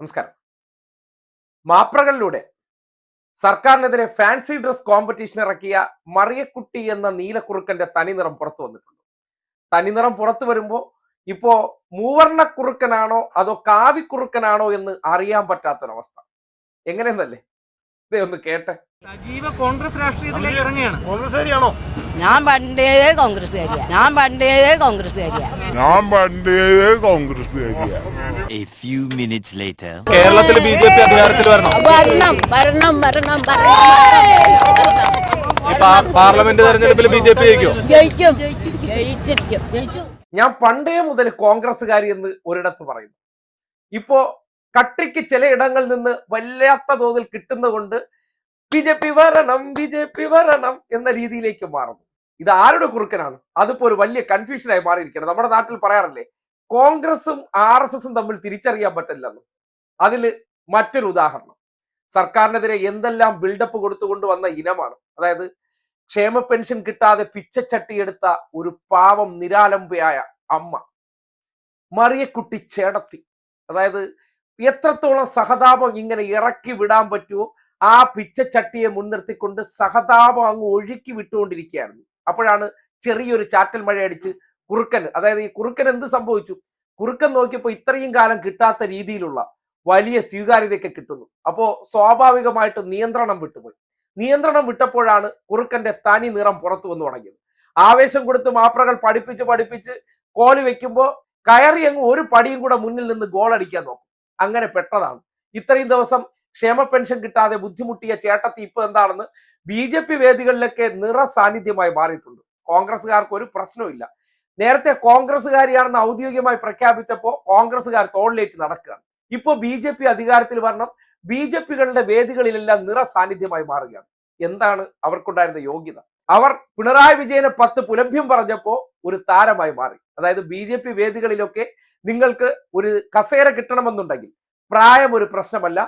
നമസ്കാരം. മാപ്രകളിലൂടെ സർക്കാരിനെതിരെ fancy dress competition ഇറക്കിയ മറിയക്കുട്ടി എന്ന നീലക്കുറുക്കന്റെ തനിനിറം പുറത്തു വന്നിട്ടുണ്ട്. തനിനിറം പുറത്തു വരുമ്പോൾ ഇപ്പോ മൂവർണ കുറുക്കനാണോ അതോ കാവിക്കുറുക്കനാണോ എന്ന് അറിയാൻ പറ്റാത്തൊരവസ്ഥ. എങ്ങനെയെന്നല്ലേ? ഒന്ന് കേട്ടെ. സജീവ കോൺഗ്രസ് രാഷ്ട്രീയത്തിലേക്ക് ഇറങ്ങിയാണ് കോൺഗ്രസ്സുകാരിയാണോ? ഞാൻ പണ്ടേ കോൺഗ്രസ്സുകാരിയാ. ഞാൻ പണ്ടേ കോൺഗ്രസ്സുകാരിയാ. ഞാൻ പണ്ടേ കോൺഗ്രസ്സുകാരിയാ. A few minutes later. കേരളത്തിൽ ബി ജെ പി അധികാരത്തിൽ വരണം? വരണം വരണം വരണം പാർലമെന്റ് തെരഞ്ഞെടുപ്പിൽ ബി ജെ പി ജയിക്കോ ഞാൻ പണ്ടേ മുതൽ കോൺഗ്രസ്സുകാരി എന്ന് ഒരിടത്ത് പറയുന്നു. ഇപ്പോ കട്ടിക്ക് ചിലയിടങ്ങളിൽ നിന്ന് വല്ലാത്ത തോതിൽ കിട്ടുന്നതുകൊണ്ട് ബി ജെ പി വരണം ബി ജെ പി വരണം എന്ന രീതിയിലേക്ക് മാറുന്നു. ഇത് ആരുടെ കുറുക്കനാണ്? അതിപ്പോ ഒരു വലിയ കൺഫ്യൂഷനായി മാറിയിരിക്കണം നമ്മുടെ നാട്ടിൽ പറയാറില്ലേ കോൺഗ്രസും ആർ എസ് എസും തമ്മിൽ തിരിച്ചറിയാൻ പറ്റില്ലെന്ന്. അതിൽ മറ്റൊരു ഉദാഹരണം. സർക്കാരിനെതിരെ എന്തെല്ലാം ബിൽഡപ്പ് കൊടുത്തുകൊണ്ട് വന്ന ഇനമാണ്. അതായത് ക്ഷേമ പെൻഷൻ കിട്ടാതെ പിച്ചച്ചട്ടിയെടുത്ത ഒരു പാവം നിരാലംബയായ അമ്മ. മറിയക്കുട്ടി ചേടത്തി. അതായത് എത്രത്തോളം സഹതാപം ഇങ്ങനെ ഇറക്കി വിടാൻ പറ്റുമോ ആ പിച്ചച്ചട്ടിയെ മുൻനിർത്തിക്കൊണ്ട് സഹതാപം അങ്ങ് ഒഴുക്കി വിട്ടുകൊണ്ടിരിക്കുകയായിരുന്നു. അപ്പോഴാണ് ചെറിയൊരു ചാറ്റൽ മഴ അടിച്ച് കുറുക്കൻ അതായത് ഈ കുറുക്കൻ എന്ത് സംഭവിച്ചു? കുറുക്കൻ നോക്കിയപ്പോൾ ഇത്രയും കാലം കിട്ടാത്ത രീതിയിലുള്ള വലിയ സ്വീകാര്യതയൊക്കെ കിട്ടുന്നു. അപ്പോൾ സ്വാഭാവികമായിട്ട് നിയന്ത്രണം വിട്ടുപോയി. നിയന്ത്രണം വിട്ടപ്പോഴാണ് കുറുക്കന്റെ തനി നിറം പുറത്തു വന്നു തുടങ്ങിയത്. ആവേശം കൊടുത്ത് മാപ്രകൾ പഠിപ്പിച്ച് പഠിപ്പിച്ച് കോൽ വെക്കുമ്പോൾ കയറി അങ്ങ് ഒരു പടിയും കൂടെ മുന്നിൽ നിന്ന് ഗോൾ അടിക്കാൻ നോക്കും. അങ്ങനെ പെട്ടതാണ്. ഇത്രയും ദിവസം ക്ഷേമ പെൻഷൻ കിട്ടാതെ ബുദ്ധിമുട്ടിയ ചേട്ടത്തി ഇപ്പൊ എന്താണെന്ന് ബി ജെ പി വേദികളിലൊക്കെ നിറ സാന്നിധ്യമായി മാറിയിട്ടുണ്ട്. കോൺഗ്രസ്സുകാർക്ക് ഒരു പ്രശ്നവുമില്ല. നേരത്തെ കോൺഗ്രസ്സുകാരിയാണെന്ന് ഔദ്യോഗികമായി പ്രഖ്യാപിച്ചപ്പോൾ കോൺഗ്രസ്സുകാർ തോളിലേറ്റ് നടക്കുകയാണ്. ഇപ്പൊ ബി ജെ പി അധികാരത്തിൽ വരണം ബി ജെ പികളുടെ വേദികളിലെല്ലാം നിറ സാന്നിധ്യമായി മാറുകയാണ്. എന്താണ് അവർക്കുണ്ടായിരുന്ന യോഗ്യത? അവർ പിണറായി വിജയനെ പത്ത് പുലഭ്യം പറഞ്ഞപ്പോൾ ഒരു താരമായി മാറി. അതായത് ബി ജെ പി വേദികളിലൊക്കെ നിങ്ങൾക്ക് ഒരു കസേര കിട്ടണമെന്നുണ്ടെങ്കിൽ പ്രായം ഒരു പ്രശ്നമല്ല.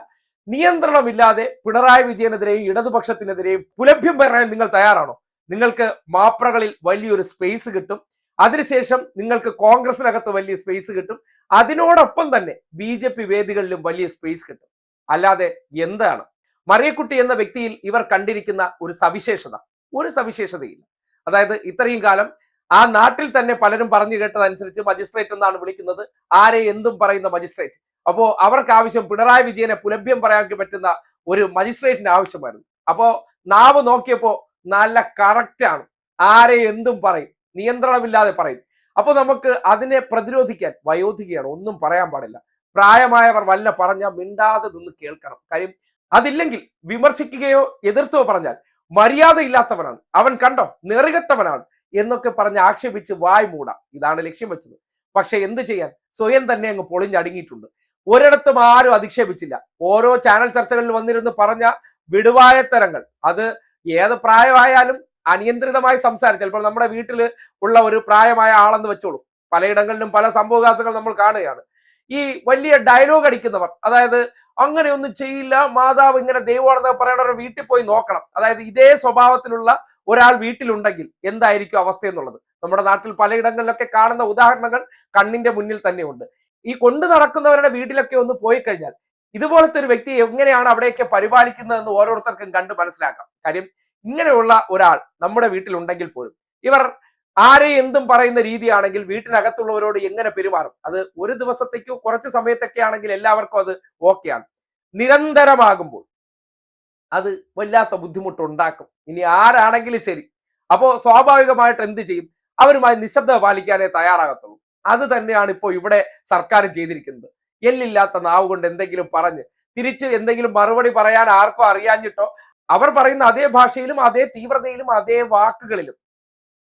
നിയന്ത്രണമില്ലാതെ പിണറായി വിജയനെതിരെയും ഇടതുപക്ഷത്തിനെതിരെയും പുലഭ്യം പറയാൻ നിങ്ങൾ തയ്യാറാണോ? നിങ്ങൾക്ക് മാപ്രകളിൽ വലിയൊരു സ്പേസ് കിട്ടും. അതിനുശേഷം നിങ്ങൾക്ക് കോൺഗ്രസിനകത്ത് വലിയ സ്പേസ് കിട്ടും. അതിനോടൊപ്പം തന്നെ ബി ജെ പി വേദികളിലും വലിയ സ്പേസ് കിട്ടും. അല്ലാതെ എന്താണ്? മറിയക്കുട്ടി എന്ന വ്യക്തിയിൽ ഇവർ കണ്ടിരിക്കുന്ന ഒരു സവിശേഷത. ഒരു സവിശേഷതയില്ല. അതായത് ഇത്രയും കാലം ആ നാട്ടിൽ തന്നെ പലരും പറഞ്ഞു കേട്ടതനുസരിച്ച് മജിസ്ട്രേറ്റ് എന്നാണ് വിളിക്കുന്നത്. ആരെ എന്തും പറയുന്ന മജിസ്ട്രേറ്റ് അപ്പോ അവർക്ക് ആവശ്യം പിണറായി വിജയനെ പുലഭ്യം പറയാൻ പറ്റുന്ന ഒരു മജിസ്ട്രേറ്റിന്റെ ആവശ്യമായിരുന്നു. അപ്പോ നാവ് നോക്കിയപ്പോ നല്ല കറക്റ്റ് ആണ്. ആരെ എന്തും പറയും. നിയന്ത്രണമില്ലാതെ പറയും. അപ്പോൾ നമുക്ക് അതിനെ പ്രതിരോധിക്കാൻ വയോധികയാണ് ഒന്നും പറയാൻ പാടില്ല. പ്രായമായവർ വല്ല പറഞ്ഞാൽ മിണ്ടാതെ നിന്ന് കേൾക്കണം. കാര്യം അതില്ലെങ്കിൽ വിമർശിക്കുകയോ എതിർത്തോ പറഞ്ഞാൽ മര്യാദയില്ലാത്തവനാണ്. അവൻ കണ്ടോ? നെറികെട്ടവനാണ്. എന്നൊക്കെ പറഞ്ഞ് ആക്ഷേപിച്ച് വായ് മൂടാം. ഇതാണ് ലക്ഷ്യം വെച്ചത്. പക്ഷെ എന്ത് ചെയ്യാൻ? സ്വയം തന്നെ അങ്ങ് പൊളിഞ്ഞടങ്ങിയിട്ടുണ്ട് ഒരിടത്തും ആരും അധിക്ഷേപിച്ചില്ല. ഓരോ ചാനൽ ചർച്ചകളിൽ വന്നിരുന്ന് പറഞ്ഞ വിടുവായത്തരങ്ങൾ അത് ഏത് പ്രായമായാലും അനിയന്ത്രിതമായി സംസാരിച്ചു ചിലപ്പോൾ നമ്മുടെ വീട്ടിൽ ഉള്ള ഒരു പ്രായമായ ആളെന്ന് വെച്ചോളൂ. പലയിടങ്ങളിലും പല സംഭവകാസങ്ങൾ നമ്മൾ കാണുകയാണ്. ഈ വലിയ ഡയലോഗ് അടിക്കുന്നവർ അതായത് അങ്ങനെയൊന്നും ചെയ്യില്ല മാതാവ് ഇങ്ങനെ ദൈവമാണെന്ന് പറയണവർ വീട്ടിൽ പോയി നോക്കണം. അതായത് ഇതേ സ്വഭാവത്തിലുള്ള ഒരാൾ വീട്ടിലുണ്ടെങ്കിൽ എന്തായിരിക്കും അവസ്ഥ എന്നുള്ളത്? നമ്മുടെ നാട്ടിൽ പലയിടങ്ങളിലൊക്കെ കാണുന്ന ഉദാഹരണങ്ങൾ കണ്ണിന്റെ മുന്നിൽ തന്നെയുണ്ട്. ഈ കൊണ്ടു നടക്കുന്നവരുടെ വീട്ടിലൊക്കെ ഒന്ന് പോയി കഴിഞ്ഞാൽ ഇതുപോലത്തെ ഒരു വ്യക്തി എങ്ങനെയാണ് അവിടെയൊക്കെ പരിപാലിക്കുന്നതെന്ന് ഓരോരുത്തർക്കും കണ്ട് മനസ്സിലാക്കാം. കാര്യം ഇങ്ങനെയുള്ള ഒരാൾ നമ്മുടെ വീട്ടിലുണ്ടെങ്കിൽ പോലും ഇവർ ആരെ എന്തും പറയുന്ന രീതിയാണെങ്കിൽ വീട്ടിനകത്തുള്ളവരോട് എങ്ങനെ പെരുമാറും? അത് ഒരു ദിവസത്തേക്കോ കുറച്ച് സമയത്തൊക്കെ ആണെങ്കിൽ എല്ലാവർക്കും അത് ഓക്കെയാണ്. നിരന്തരമാകുമ്പോൾ അത് വല്ലാത്ത ബുദ്ധിമുട്ടുണ്ടാക്കും. ഇനി ആരാണെങ്കിലും ശരി. അപ്പോൾ സ്വാഭാവികമായിട്ട് എന്ത് ചെയ്യും? അവരുമായി നിശബ്ദത പാലിക്കാനേ തയ്യാറാകത്തുള്ളൂ. അത് തന്നെയാണ് ഇപ്പോൾ ഇവിടെ സർക്കാർ ചെയ്തിരിക്കുന്നത്. എല്ലില്ലാത്ത നാവ് കൊണ്ട് എന്തെങ്കിലും പറഞ്ഞ് തിരിച്ച് എന്തെങ്കിലും മറുപടി പറയാൻ ആർക്കോ അറിയാഞ്ഞിട്ടോ അവർ പറയുന്ന അതേ ഭാഷയിലും അതേ തീവ്രതയിലും അതേ വാക്കുകളിലും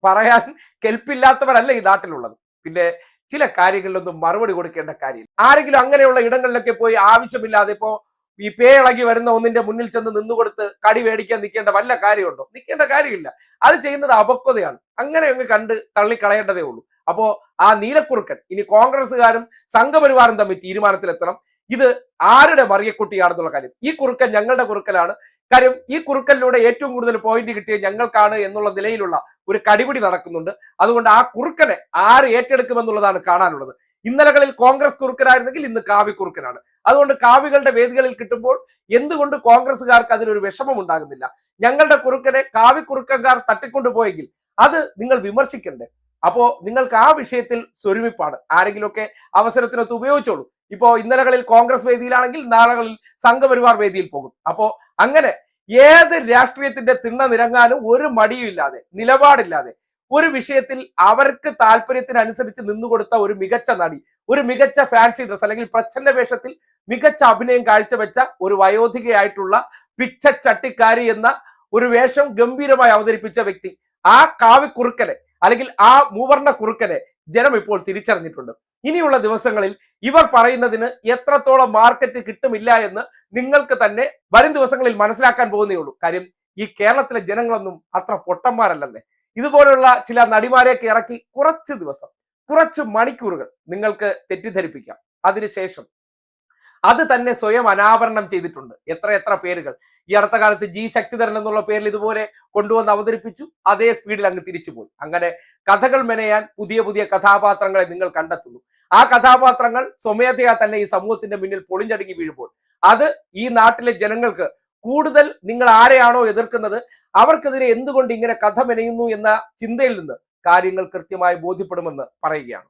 പറയാൻ കെൽപ്പില്ലാത്തവരല്ല ഈ നാട്ടിലുള്ളത്. പിന്നെ ചില കാര്യങ്ങളിലൊന്നും മറുപടി കൊടുക്കേണ്ട കാര്യം ആരെങ്കിലും അങ്ങനെയുള്ള ഇടങ്ങളിലൊക്കെ പോയി ആവശ്യമില്ലാതെ ഇപ്പോ ഈ പേ ഇളകി വരുന്ന ഒന്നിന്റെ മുന്നിൽ ചെന്ന് നിന്നുകൊടുത്ത് കടി മേടിക്കാൻ നിൽക്കേണ്ട വല്ല കാര്യമുണ്ടോ? നിൽക്കേണ്ട കാര്യമില്ല. അത് ചെയ്യുന്നത് അപക്വതയാണ്. അങ്ങനെ അങ്ങ് കണ്ട് തള്ളിക്കളയേണ്ടതേ ഉള്ളൂ. അപ്പോ ആ നീലക്കുറുക്കൻ ഇനി കോൺഗ്രസ്സുകാരും സംഘപരിവാറും തമ്മിൽ തീരുമാനത്തിലെത്തണം. ഇത് ആരുടെ മറിയക്കുട്ടിയാണെന്നുള്ള കാര്യം. ഈ കുറുക്കൻ ഞങ്ങളുടെ കുറുക്കലാണ് കാര്യം ഈ കുറുക്കലിലൂടെ ഏറ്റവും കൂടുതൽ പോയിന്റ് കിട്ടിയ ഞങ്ങൾക്കാണ് എന്നുള്ള നിലയിലുള്ള ഒരു കടിപിടി നടക്കുന്നുണ്ട്. അതുകൊണ്ട് ആ കുറുക്കനെ ആര് ഏറ്റെടുക്കുമെന്നുള്ളതാണ് കാണാനുള്ളത്. ഇന്നലകളിൽ കോൺഗ്രസ് കുറുക്കനായിരുന്നെങ്കിൽ ഇന്ന് കാവ്യ കുറുക്കനാണ്. അതുകൊണ്ട് കാവികളുടെ വേദികളിൽ കിട്ടുമ്പോൾ എന്തുകൊണ്ട് കോൺഗ്രസ്സുകാർക്ക് അതിനൊരു വിഷമം ഉണ്ടാകുന്നില്ല? ഞങ്ങളുടെ കുറുക്കനെ കാവി കുറുക്കൻകാർ തട്ടിക്കൊണ്ടുപോയെങ്കിൽ അത് നിങ്ങൾ വിമർശിക്കണ്ടേ? അപ്പോ നിങ്ങൾക്ക് ആ വിഷയത്തിൽ സ്വരുമിപ്പാണ്. ആരെങ്കിലുമൊക്കെ അവസരത്തിനൊത്ത് ഉപയോഗിച്ചോളൂ. ഇപ്പോ ഇന്നലകളിൽ കോൺഗ്രസ് വേദിയിലാണെങ്കിൽ നാളകളിൽ സംഘപരിവാർ വേദിയിൽ പോകും. അപ്പോ അങ്ങനെ ഏത് രാഷ്ട്രീയത്തിന്റെ തിണ്ണ നിരങ്ങാനും ഒരു മടിയും ഇല്ലാതെ നിലപാടില്ലാതെ ഒരു വിഷയത്തിൽ അവർക്ക് താല്പര്യത്തിനനുസരിച്ച് നിന്നുകൊടുത്ത ഒരു മികച്ച നടി ഒരു മികച്ച ഫാൻസി ഡ്രസ് അല്ലെങ്കിൽ പ്രച്ഛന്ന വേഷത്തിൽ മികച്ച അഭിനയം കാഴ്ചവെച്ച ഒരു വയോധികയായിട്ടുള്ള പിച്ചച്ചട്ടിക്കാരി എന്ന ഒരു വേഷം ഗംഭീരമായി അവതരിപ്പിച്ച വ്യക്തി ആ കാവി കുറുക്കനെ അല്ലെങ്കിൽ ആ മൂവർണ കുറുക്കനെ ജനം ഇപ്പോൾ തിരിച്ചറിഞ്ഞിട്ടുണ്ട്. ഇനിയുള്ള ദിവസങ്ങളിൽ ഇവർ പറയുന്നതിന് എത്രത്തോളം മാർക്കറ്റ് കിട്ടുമില്ല എന്ന് നിങ്ങൾക്ക് തന്നെ വരും ദിവസങ്ങളിൽ മനസ്സിലാക്കാൻ പോകുന്നേ ഉള്ളൂ. കാര്യം ഈ കേരളത്തിലെ ജനങ്ങളൊന്നും അത്ര പൊട്ടന്മാരല്ലെന്നേ. ഇതുപോലുള്ള ചില നടിമാരെയൊക്കെ ഇറക്കി കുറച്ച് ദിവസം കുറച്ച് മണിക്കൂറുകൾ നിങ്ങൾക്ക് തെറ്റിദ്ധരിപ്പിക്കാം. അതിനുശേഷം അത് തന്നെ സ്വയം അനാവരണം ചെയ്തിട്ടുണ്ട്. എത്ര എത്ര പേരുകൾ. ഈ അടുത്ത കാലത്ത് ജി ശക്തിധരൻ എന്നുള്ള പേരിൽ ഇതുപോലെ കൊണ്ടുവന്ന് അവതരിപ്പിച്ചു. അതേ സ്പീഡിൽ അങ്ങ് തിരിച്ചുപോയി. അങ്ങനെ കഥകൾ മെനയാൻ പുതിയ പുതിയ കഥാപാത്രങ്ങളെ നിങ്ങൾ കണ്ടെത്തുന്നു. ആ കഥാപാത്രങ്ങൾ സ്വമേധയാ തന്നെ ഈ സമൂഹത്തിന്റെ മുന്നിൽ പൊളിഞ്ഞടുങ്ങി വീഴുമ്പോൾ അത് ഈ നാട്ടിലെ ജനങ്ങൾക്ക് കൂടുതൽ നിങ്ങൾ ആരെയാണോ എതിർക്കുന്നത് അവർക്കെതിരെ എന്തുകൊണ്ട് ഇങ്ങനെ കഥ മെനയുന്നു എന്ന ചിന്തയിൽ നിന്ന് കാര്യങ്ങൾ കൃത്യമായി ബോധ്യപ്പെടുമെന്ന് പറയുകയാണ്.